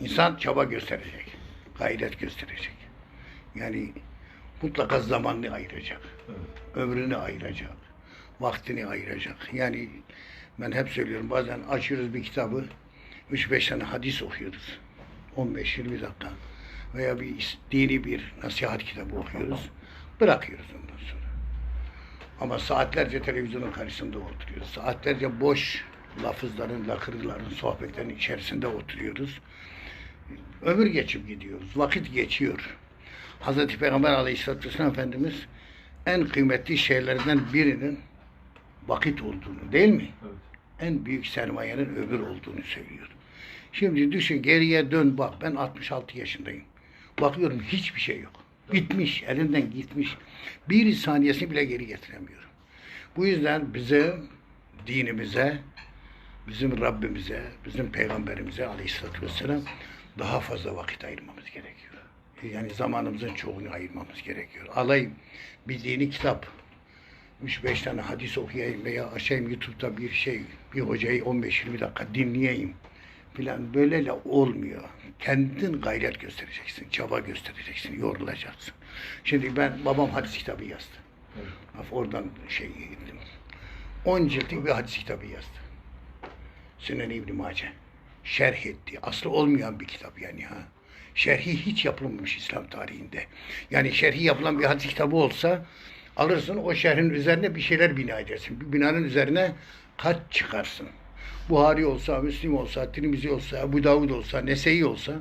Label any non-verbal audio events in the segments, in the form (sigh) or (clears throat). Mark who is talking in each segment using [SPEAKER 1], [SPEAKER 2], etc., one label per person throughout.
[SPEAKER 1] İnsan çaba gösterecek. Gayret gösterecek. Yani mutlaka zamanını ayıracak. Ömrünü ayıracak. Vaktini ayıracak. Yani ben hep söylüyorum bazen açıyoruz bir kitabı 3-5 tane hadis okuyoruz. 15-20 dakika. Veya bir dini bir nasihat kitabı okuyoruz. Bırakıyoruz ondan sonra. Ama saatlerce televizyonun karşısında oturuyoruz. Saatlerce boş lafızların, lakırdıların, sohbetlerin içerisinde oturuyoruz. Ömür geçip gidiyoruz. Vakit geçiyor. Hazreti Peygamber Aleyhisselatü Vesselam Efendimiz en kıymetli şeylerden birinin vakit olduğunu değil mi?
[SPEAKER 2] Evet.
[SPEAKER 1] En büyük sermayenin ömür olduğunu söylüyor. Şimdi düşün geriye dön bak ben 66 yaşındayım. Bakıyorum hiçbir şey yok. Bitmiş, elinden gitmiş. Bir saniyesini bile geri getiremiyorum. Bu yüzden bize, dinimize, bizim Rabbimize, bizim Peygamberimize aleyhissalatü vesselam daha fazla vakit ayırmamız gerekiyor. Yani zamanımızın çoğunu ayırmamız gerekiyor. Alayım bir dini kitap, 3-5 tane hadis okuyayım veya açayım YouTube'da bir şey, bir hocayı 15-20 dakika dinleyeyim filan böyleyle olmuyor. Kendin gayret göstereceksin, çaba göstereceksin, yorulacaksın. Şimdi ben babam hadis kitabı yazdı.
[SPEAKER 2] Evet.
[SPEAKER 1] Oradan şey gittim. 10 ciltlik bir hadis kitabı yazdı. Sünen İbn Mace. Şerh etti. Aslı olmayan bir kitap yani ha. Şerhi hiç yapılmamış İslam tarihinde. Yani şerhi yapılan bir hadis kitabı olsa alırsın o şerhin üzerine bir şeyler bina edersin. Bir binanın üzerine kat çıkarsın. Buhari olsa, Müslim olsa, Tirmizi olsa, Ebu Davud olsa, Nese'yi olsa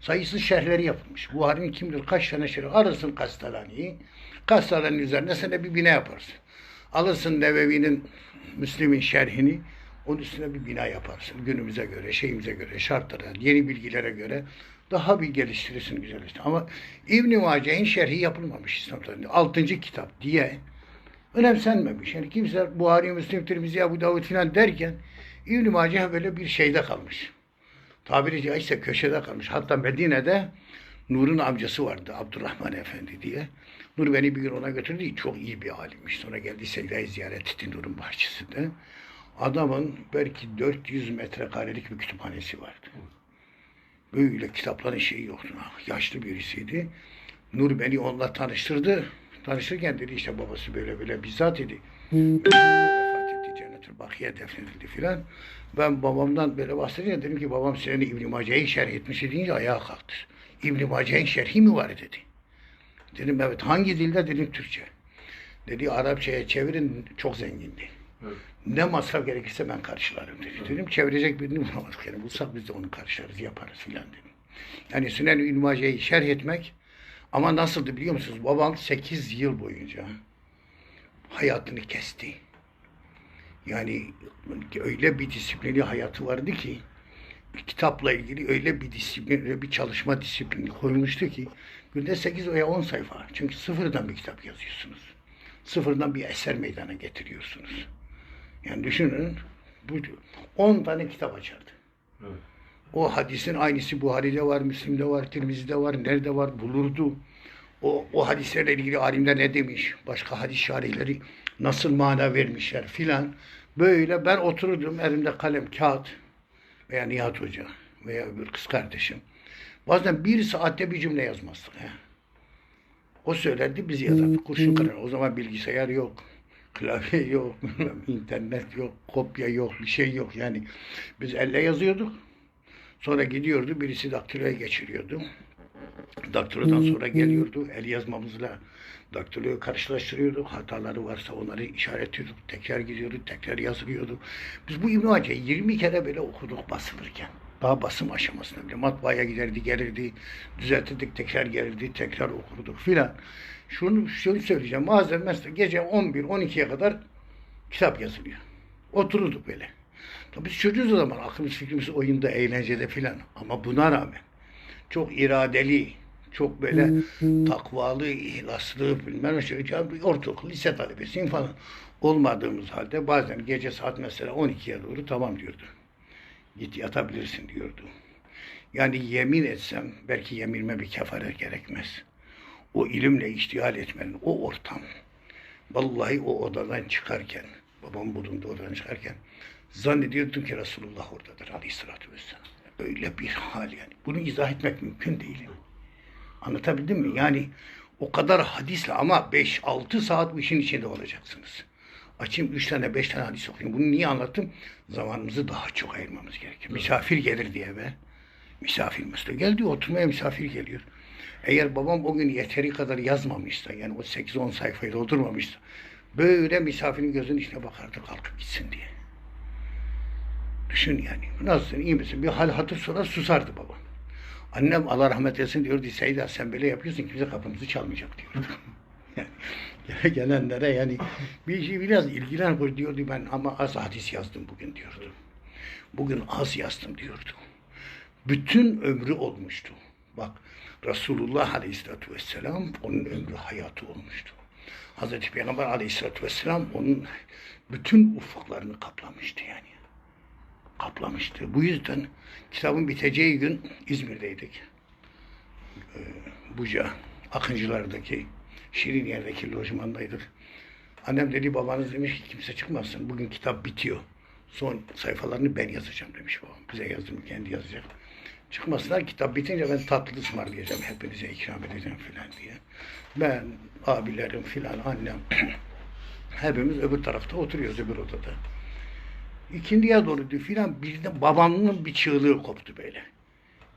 [SPEAKER 1] sayısız şerhleri yapılmış. Buhari'nin kim bilir kaç tane şerhi. Arırsın Kastalani'yi. Kastalani'nin üzerine de bir bina yaparsın. Alırsın Nevevi'nin, Müslim'in şerhini. Onun üstüne bir bina yaparsın. Günümüze göre, şeyimize göre, şartlara, yeni bilgilere göre daha bir geliştirirsin, güzelleştirirsin. Ama İbn-i Mace'nin şerhi yapılmamış İslam tarihinde. Altıncı kitap diye önemsenmemiş. Yani kimse Buhari, Müslim, Tirmizi, Ebu Davud filan derken İbn-i Mace böyle bir şeyde kalmış. Tabiri caizse köşede kalmış. Hatta Medine'de Nur'un amcası vardı Abdurrahman Efendi diye. Nur beni bir gün ona götürdü. Çok iyi bir alimmiş. Sonra geldi secdeyi ziyaret etti Nur'un bahçesinde. Adamın belki 400 metrekarelik bir kütüphanesi vardı. Böyle kitapların şeyi yoktu. Yaşlı birisiydi. Nur beni onunla tanıştırdı. Tanışırken dedi işte babası böyle böyle bizzat dedi. vefat etti Cennetül Bakiye defnedildi filan. Ben babamdan böyle bahsedince dedim ki babam senin İbn-i Mace'yi şerh etmiş deyince ayağa kalktı. İbn-i Mace'nin şerhi mi var dedi. Dedim evet hangi dilde dedim Türkçe. Dedi Arapçaya çevirin çok zengindi.
[SPEAKER 2] Evet.
[SPEAKER 1] Ne masraf gerekirse ben karşılarım dedi. Dedim çevirecek birini bulamadık. Yani bulsak biz de onu karşılarız yaparız filan dedim. Yani Sünen-i İlmace'yi şerh etmek ama nasıldı biliyor musunuz? Babam 8 yıl boyunca hayatını kesti. Yani öyle bir disiplini hayatı vardı ki kitapla ilgili öyle bir disiplin, öyle bir çalışma disiplini koymuştu ki günde 8 veya 10 sayfa. Çünkü sıfırdan bir kitap yazıyorsunuz. Sıfırdan bir eser meydana getiriyorsunuz. Yani düşünün bu 10 tane kitap açardı.
[SPEAKER 2] Evet.
[SPEAKER 1] O hadisin aynısı Buhari'de var, Müslim'de var, Tirmizi'de var, nerede var bulurdu. O, o hadislerle ilgili alimler ne demiş, başka hadis şarihleri nasıl mana vermişler filan. Böyle ben otururdum elimde kalem, kağıt veya Nihat Hoca veya öbür kız kardeşim. Bazen bir saatte bir cümle yazmazdık. He. O söylerdi biz yazardık. Kurşun kalem. O zaman bilgisayar yok. Klavye yok. internet yok. Kopya yok. Bir şey yok. Yani biz elle yazıyorduk. Sonra gidiyordu, birisi daktiloya geçiriyordu. Daktilodan sonra geliyordu, el yazmamızla daktiloyu karşılaştırıyordu. Hataları varsa onları işaretliyorduk. Tekrar gidiyorduk, tekrar yazılıyordu. Biz bu İbn Hacı'yı 20 kere böyle okuduk basılırken. Daha basım aşamasında bile. Matbaaya giderdi, gelirdi, düzeltirdik, tekrar gelirdi, tekrar okurduk filan. Şunu, şunu söyleyeceğim. Bazen mesela gece 11-12'ye kadar kitap yazılıyor. Otururduk böyle. Tabii biz çocuğuz o zaman. Aklımız fikrimiz oyunda, eğlencede filan. Ama buna rağmen çok iradeli, çok böyle takvalı, ihlaslı, bilmem şey. Ortaokul, lise talebesiyim falan. Olmadığımız halde bazen gece saat mesela 12'ye doğru tamam diyordu. Git yatabilirsin diyordu. Yani yemin etsem belki yeminime bir kefaret gerekmez. O ilimle iştihal etmenin o ortam. Vallahi o odadan çıkarken, babam bulunduğu odadan çıkarken zannediyordum ki Resulullah oradadır aleyhissalatü vesselam. Öyle bir hal yani. Bunu izah etmek mümkün değil. Anlatabildim mi? Yani o kadar hadisle ama 5-6 saat bu işin içinde olacaksınız. Açayım 3 tane 5 tane hadis okuyayım. Bunu niye anlattım? Zamanımızı daha çok ayırmamız gerekiyor. Misafir gelir diye be. Misafir mesela geldi oturmaya misafir geliyor. Eğer babam o gün yeteri kadar yazmamışsa yani o 8-10 sayfayı doldurmamışsa böyle misafirin gözünün içine bakardı kalkıp gitsin diye. Düşün yani. Nasılsın iyi misin? Bir hal hatır sorar susardı babam. Annem Allah rahmet eylesin diyordu Seyda sen böyle yapıyorsun kimse kapımızı çalmayacak diyordu. (laughs) gelenlere yani bir şey biraz ilgilen koy diyordu ben ama az hadis yazdım bugün diyordu. Bugün az yazdım diyordu. Bütün ömrü olmuştu. Bak Resulullah Aleyhisselatü Vesselam onun ömrü hayatı olmuştu. Hazreti Peygamber Aleyhisselatü Vesselam onun bütün ufuklarını kaplamıştı yani kaplamıştı. Bu yüzden kitabın biteceği gün İzmir'deydik. Ee, Buca, Akıncılar'daki, Şirin yerdeki lojmandaydık. Annem dedi babanız demiş ki kimse çıkmasın. Bugün kitap bitiyor. Son sayfalarını ben yazacağım demiş babam. Bize yazdım kendi yazacak. Çıkmasınlar kitap bitince ben tatlı ısmarlayacağım. Hepinize ikram edeceğim filan diye. Ben, abilerim filan, annem (clears throat) hepimiz öbür tarafta oturuyoruz öbür odada. İkindiye doğru filan birden babamın bir çığlığı koptu böyle.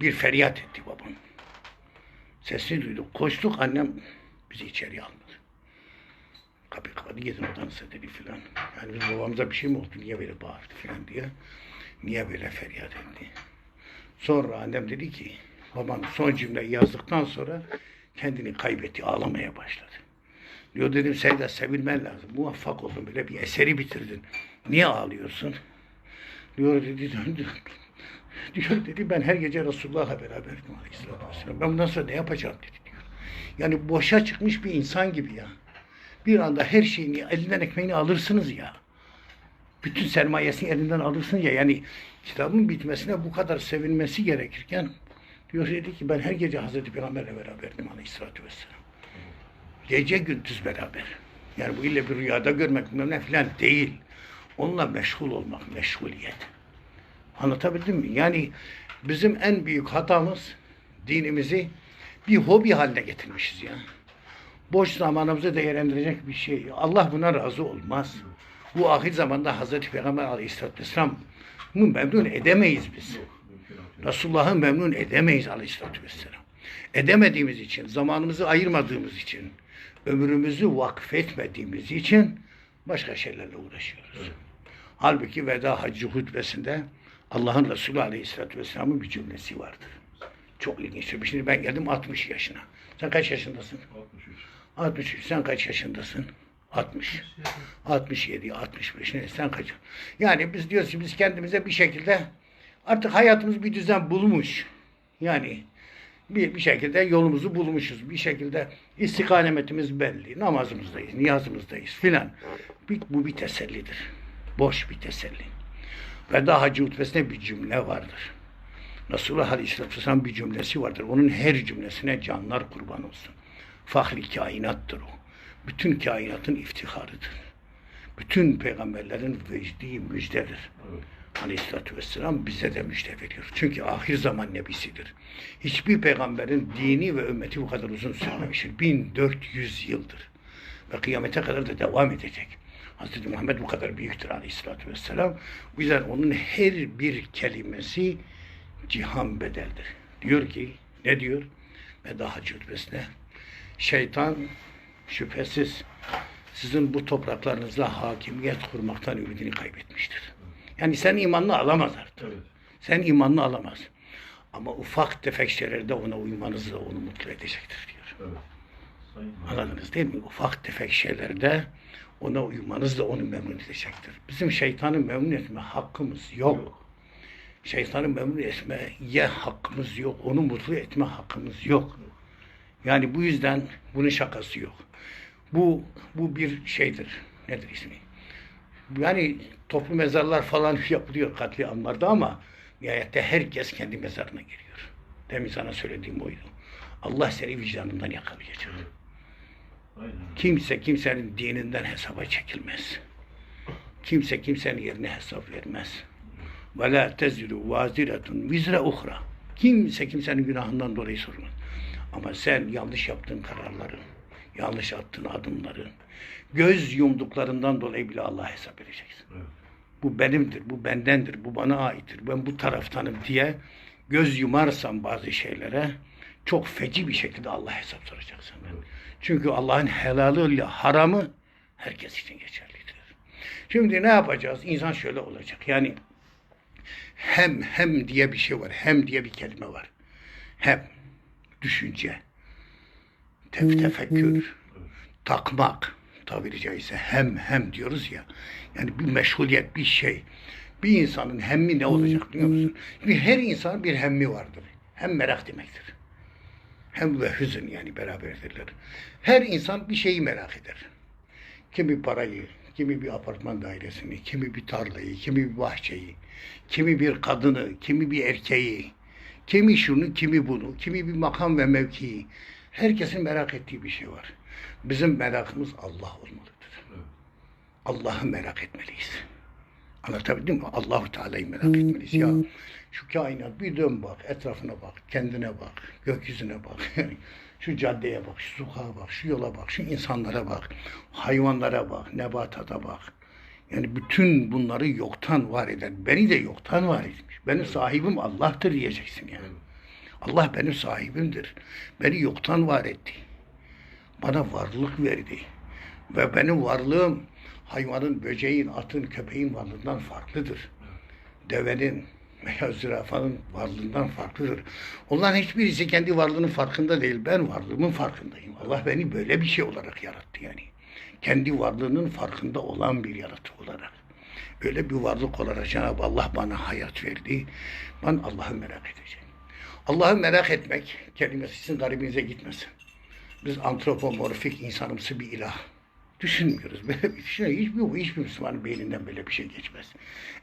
[SPEAKER 1] Bir feryat etti babam. Sesini duyduk. Koştuk annem bizi içeri almadı. Kapıyı kapadı gidin odanıza dedi filan. Yani biz babamıza bir şey mi oldu niye böyle bağırdı filan diye. Niye böyle feryat etti. Sonra annem dedi ki babam son cümleyi yazdıktan sonra kendini kaybetti ağlamaya başladı. Diyor dedim Seyda sevilmen lazım. Muvaffak oldun böyle bir eseri bitirdin. Niye ağlıyorsun? Diyor dedi döndü. Diyor dedi ben her gece Resulullah'la beraberdim aleyhissalatü vesselam. Ben bundan sonra ne yapacağım dedi. Yani boşa çıkmış bir insan gibi ya. Bir anda her şeyini elinden ekmeğini alırsınız ya. Bütün sermayesini elinden alırsın ya. Yani kitabın bitmesine bu kadar sevinmesi gerekirken diyor dedi ki ben her gece Hazreti Peygamber'le beraberdim aleyhissalatü vesselam. Gece gündüz beraber. Yani bu ille bir rüyada görmek bilmem ne filan değil. Onunla meşgul olmak, meşguliyet. Anlatabildim mi? Yani bizim en büyük hatamız dinimizi bir hobi haline getirmişiz ya. Boş zamanımızı değerlendirecek bir şey. Allah buna razı olmaz. Bu ahir zamanda Hazreti Peygamber Aleyhisselatü Vesselam'ı memnun edemeyiz biz. Resulullah'ı memnun edemeyiz Aleyhisselatü Vesselam. Edemediğimiz için, zamanımızı ayırmadığımız için, ömrümüzü vakfetmediğimiz için başka şeylerle uğraşıyoruz. Halbuki veda hacı hutbesinde Allah'ın Resulü Aleyhisselatü Vesselam'ın bir cümlesi vardır. Çok ilginçtir. Şimdi ben geldim 60 yaşına. Sen kaç yaşındasın?
[SPEAKER 2] 63.
[SPEAKER 1] 63. Sen kaç yaşındasın? 60. 67, 65. Ne? Sen kaç? Yani biz diyoruz ki biz kendimize bir şekilde artık hayatımız bir düzen bulmuş. Yani bir, bir şekilde yolumuzu bulmuşuz. Bir şekilde istikametimiz belli. Namazımızdayız, niyazımızdayız filan. Bu bir tesellidir. Boş bir teselli. Ve daha Hacı hutbesinde bir cümle vardır. Resulullah Aleyhisselatü Vesselam bir cümlesi vardır. Onun her cümlesine canlar kurban olsun. Fahri kainattır o. Bütün kainatın iftiharıdır. Bütün peygamberlerin vecdi müjdedir. Evet. Aleyhisselatü Vesselam bize de müjde veriyor. Çünkü ahir zaman nebisidir. Hiçbir peygamberin dini ve ümmeti bu kadar uzun sürmemiştir. 1400 yıldır. Ve kıyamete kadar da devam edecek. Hz. Muhammed bu kadar büyüktür Aleyhisselatü Vesselam. Bu yüzden onun her bir kelimesi cihan bedeldir. Diyor ki, ne diyor? Ve daha cürbesine şeytan şüphesiz sizin bu topraklarınızda hakimiyet kurmaktan ümidini kaybetmiştir. Yani sen imanını alamaz artık. Evet. Sen imanını alamaz. Ama ufak tefek şeylerde ona uymanız da onu mutlu edecektir diyor. Evet. Anladınız değil mi? Ufak tefek şeylerde ona uymanız da onu memnun edecektir. Bizim şeytanı memnun etme hakkımız yok. yok. Şeytanı memnun etmeye hakkımız yok. Onu mutlu etme hakkımız yok. Yani bu yüzden bunun şakası yok. Bu bu bir şeydir. Nedir ismi? Yani toplu mezarlar falan (laughs) yapılıyor katliamlarda ama nihayette herkes kendi mezarına giriyor. Demin sana söylediğim oydu. Allah seni vicdanından yakalayacak. Kimse kimsenin dininden hesaba çekilmez. Kimse kimsenin yerine hesap vermez. Ve la teziru vaziretun vizre uhra. Kimse kimsenin günahından dolayı sormaz. Ama sen yanlış yaptığın kararların, yanlış attığın adımların, göz yumduklarından dolayı bile Allah'a hesap vereceksin. Bu benimdir, bu bendendir, bu bana aittir, ben bu taraftanım diye göz yumarsam bazı şeylere çok feci bir şekilde Allah hesap soracak senden. Çünkü Allah'ın helalıyla haramı herkes için geçerlidir. Şimdi ne yapacağız? İnsan şöyle olacak. Yani hem hem diye bir şey var. Hem diye bir kelime var. Hem düşünce, tef tefekkür, takmak tabiri caizse hem hem diyoruz ya. Yani bir meşguliyet, bir şey. Bir insanın hemmi ne olacak biliyor musun? Şimdi her insan bir hemmi vardır. Hem merak demektir. Hem ve hüzün yani beraberdirler. Her insan bir şeyi merak eder. Kimi parayı, kimi bir apartman dairesini, kimi bir tarlayı, kimi bir bahçeyi, kimi bir kadını, kimi bir erkeği, kimi şunu, kimi bunu, kimi bir makam ve mevkiyi. Herkesin merak ettiği bir şey var. Bizim merakımız Allah olmalıdır. Allah'ı merak etmeliyiz. Anlatabildim mi? Allahu Teala'yı merak etmeliyiz. Ya şu kainat bir dön bak, etrafına bak, kendine bak, gökyüzüne bak. Yani şu caddeye bak, şu sokağa bak, şu yola bak, şu insanlara bak, hayvanlara bak, nebatata bak. Yani bütün bunları yoktan var eden, beni de yoktan var etmiş. Benim sahibim Allah'tır diyeceksin yani. Allah benim sahibimdir. Beni yoktan var etti. Bana varlık verdi. Ve benim varlığım hayvanın, böceğin, atın, köpeğin varlığından farklıdır. Devenin veya zürafanın varlığından farklıdır. Onların hiçbirisi kendi varlığının farkında değil. Ben varlığımın farkındayım. Allah beni böyle bir şey olarak yarattı yani. Kendi varlığının farkında olan bir yaratık olarak. Öyle bir varlık olarak Cenab-ı Allah bana hayat verdi. Ben Allah'ı merak edeceğim. Allah'ı merak etmek kelimesi sizin garibinize gitmesin. Biz antropomorfik insanımsı bir ilah düşünmüyoruz. Böyle bir şey hiçbir, hiçbir Müslümanın beyninden böyle bir şey geçmez.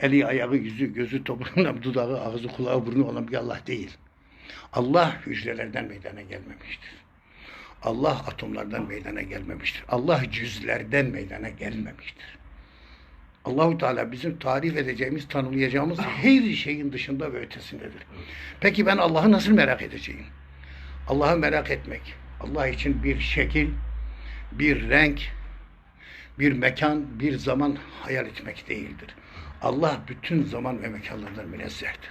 [SPEAKER 1] Eli, ayağı, yüzü, gözü, topuğundan, dudağı, ağzı, kulağı, burnu olan bir Allah değil. Allah hücrelerden meydana gelmemiştir. Allah atomlardan meydana gelmemiştir. Allah cüzlerden meydana gelmemiştir. Allahu Teala bizim tarif edeceğimiz, tanımlayacağımız her şeyin dışında ve ötesindedir. Peki ben Allah'ı nasıl merak edeceğim? Allah'ı merak etmek, Allah için bir şekil, bir renk, bir mekan, bir zaman hayal etmek değildir. Allah bütün zaman ve mekanlardan münezzehtir.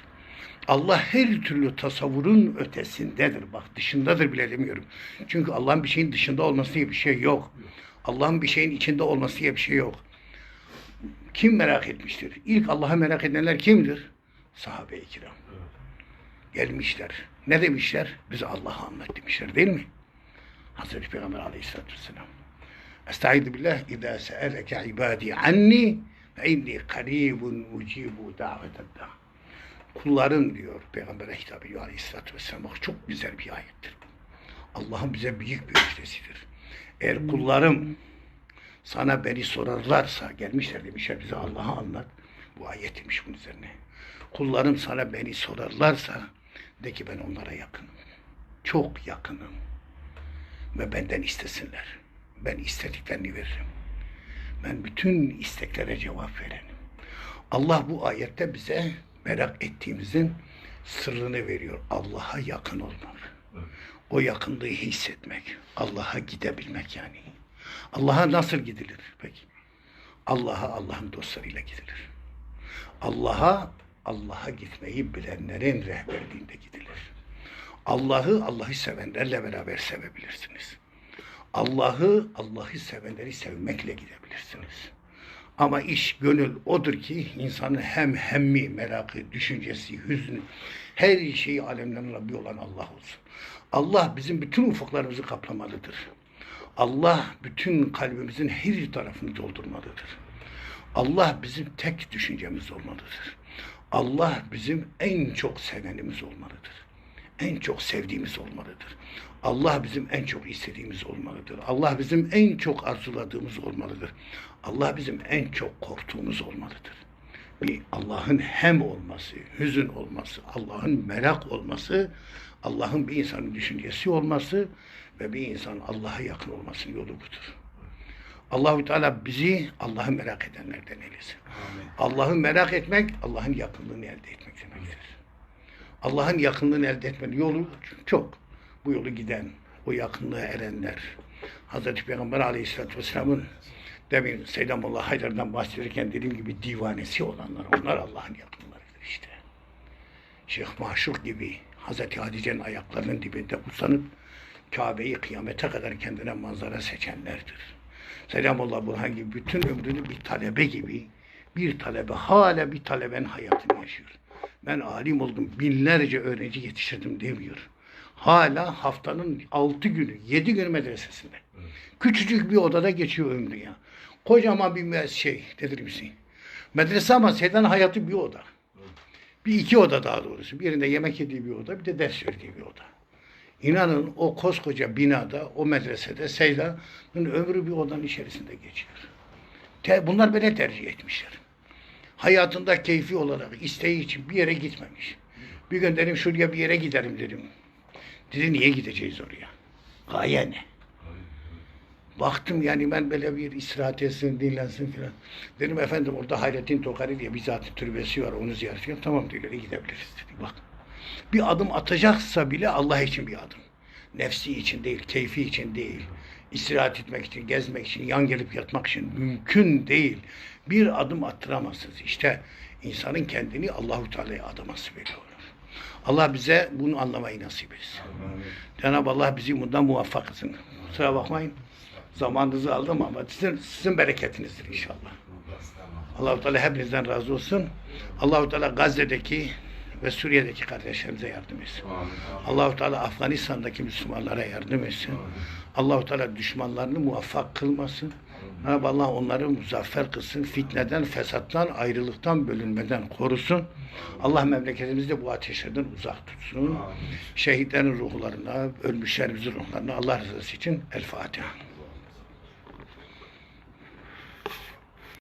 [SPEAKER 1] Allah her türlü tasavvurun ötesindedir. Bak dışındadır bile demiyorum. Çünkü Allah'ın bir şeyin dışında olması diye bir şey yok. Allah'ın bir şeyin içinde olması diye bir şey yok. Kim merak etmiştir? İlk Allah'ı merak edenler kimdir? Sahabe-i kiram. Gelmişler. Ne demişler? Bize Allah'ı anlat demişler değil mi? Hazreti Peygamber aleyhissalatü vesselam. Estaizu billah İzâ se'eleke ibâdî anni fe inni karîbun ucibu davetet Kullarım diyor Peygamber'e hitap ediyor aleyhissalatü vesselam. Bak çok güzel bir ayettir bu. Allah'ın bize büyük bir müjdesidir. Eğer kullarım sana beni sorarlarsa gelmişler demişler bize Allah'ı anlat. Bu ayet demiş bunun üzerine. Kullarım sana beni sorarlarsa de ki ben onlara yakınım. Çok yakınım. Ve benden istesinler. Ben istediklerini veririm. Ben bütün isteklere cevap verenim. Allah bu ayette bize merak ettiğimizin sırrını veriyor. Allah'a yakın olmak. O yakınlığı hissetmek. Allah'a gidebilmek yani. Allah'a nasıl gidilir peki? Allah'a Allah'ın dostlarıyla gidilir. Allah'a Allah'a gitmeyi bilenlerin rehberliğinde gidilir. Allah'ı Allah'ı sevenlerle beraber sevebilirsiniz. Allah'ı Allah'ı sevenleri sevmekle gidebilirsiniz. Ama iş gönül odur ki insanın hem hemmi, merakı, düşüncesi, hüznü, her şeyi alemden Rabbi olan Allah olsun. Allah bizim bütün ufuklarımızı kaplamalıdır. Allah bütün kalbimizin her tarafını doldurmalıdır. Allah bizim tek düşüncemiz olmalıdır. Allah bizim en çok sevenimiz olmalıdır. En çok sevdiğimiz olmalıdır. Allah bizim en çok istediğimiz olmalıdır. Allah bizim en çok arzuladığımız olmalıdır. Allah bizim en çok korktuğumuz olmalıdır. Bir Allah'ın hem olması, hüzün olması, Allah'ın merak olması, Allah'ın bir insanın düşüncesi olması ve bir insan Allah'a yakın olmasının yolu budur. Allahu Teala bizi Allah'ı merak edenlerden eylesin. Allah'ı merak etmek, Allah'ın yakınlığını elde etmek demektir. Allah'ın yakınlığını elde etmenin yolu çok. Bu yolu giden, o yakınlığa erenler. Hazreti Peygamber Aleyhisselatü Vesselam'ın demin Seyyidamullah Haydar'dan bahsederken dediğim gibi divanesi olanlar, onlar Allah'ın yakınlarıdır işte. Şeyh Maşuk gibi Hazreti Hatice'nin ayaklarının dibinde uzanıp Kabe'yi kıyamete kadar kendine manzara seçenlerdir. Selamullah Burhan gibi bütün ömrünü bir talebe gibi bir talebe hala bir talebenin hayatını yaşıyor. Ben alim oldum, binlerce öğrenci yetiştirdim demiyor. Hala haftanın altı günü, yedi günü medresesinde. Küçücük bir odada geçiyor ömrü ya. Kocaman bir şey, nedir misin? Medrese ama Seydan hayatı bir oda. Bir iki oda daha doğrusu. Birinde yemek yediği bir oda, bir de ders verdiği bir oda. İnanın o koskoca binada, o medresede Seydan'ın ömrü bir odanın içerisinde geçiyor. Te- bunlar böyle tercih etmişler. Hayatında keyfi olarak, isteği için bir yere gitmemiş. Bir gün dedim şuraya bir yere giderim dedim. Dedi niye gideceğiz oraya? Gaye ne? Baktım yani ben böyle bir istirahat etsin, dinlensin filan. Dedim efendim orada Hayrettin Tokari diye bir zat türbesi var onu ziyaret ediyorum. Tamam diyor gidebiliriz dedi. Bak bir adım atacaksa bile Allah için bir adım. Nefsi için değil, keyfi için değil. İstirahat etmek için, gezmek için, yan gelip yatmak için mümkün değil. Bir adım attıramazsınız. İşte insanın kendini Allahu Teala'ya adaması böyle olur. Allah bize bunu anlamayı nasip etsin. Cenab-ı Allah bizi bundan muvaffak kılsın. Kusura bakmayın. Zamanınızı aldım ama sizin, sizin bereketinizdir inşallah. Allahu Teala hepinizden razı olsun. Allahu Teala Gazze'deki ve Suriye'deki kardeşlerimize yardım etsin. Allahu Teala Afganistan'daki Müslümanlara yardım etsin. Allahu Teala düşmanlarını muvaffak kılmasın. Cenab-ı Allah onları muzaffer kılsın. Fitneden, fesattan, ayrılıktan, bölünmeden korusun. Allah memleketimizi de bu ateşlerden uzak tutsun. Şehitlerin ruhlarına, ölmüşlerimizin ruhlarına Allah rızası için El Fatiha.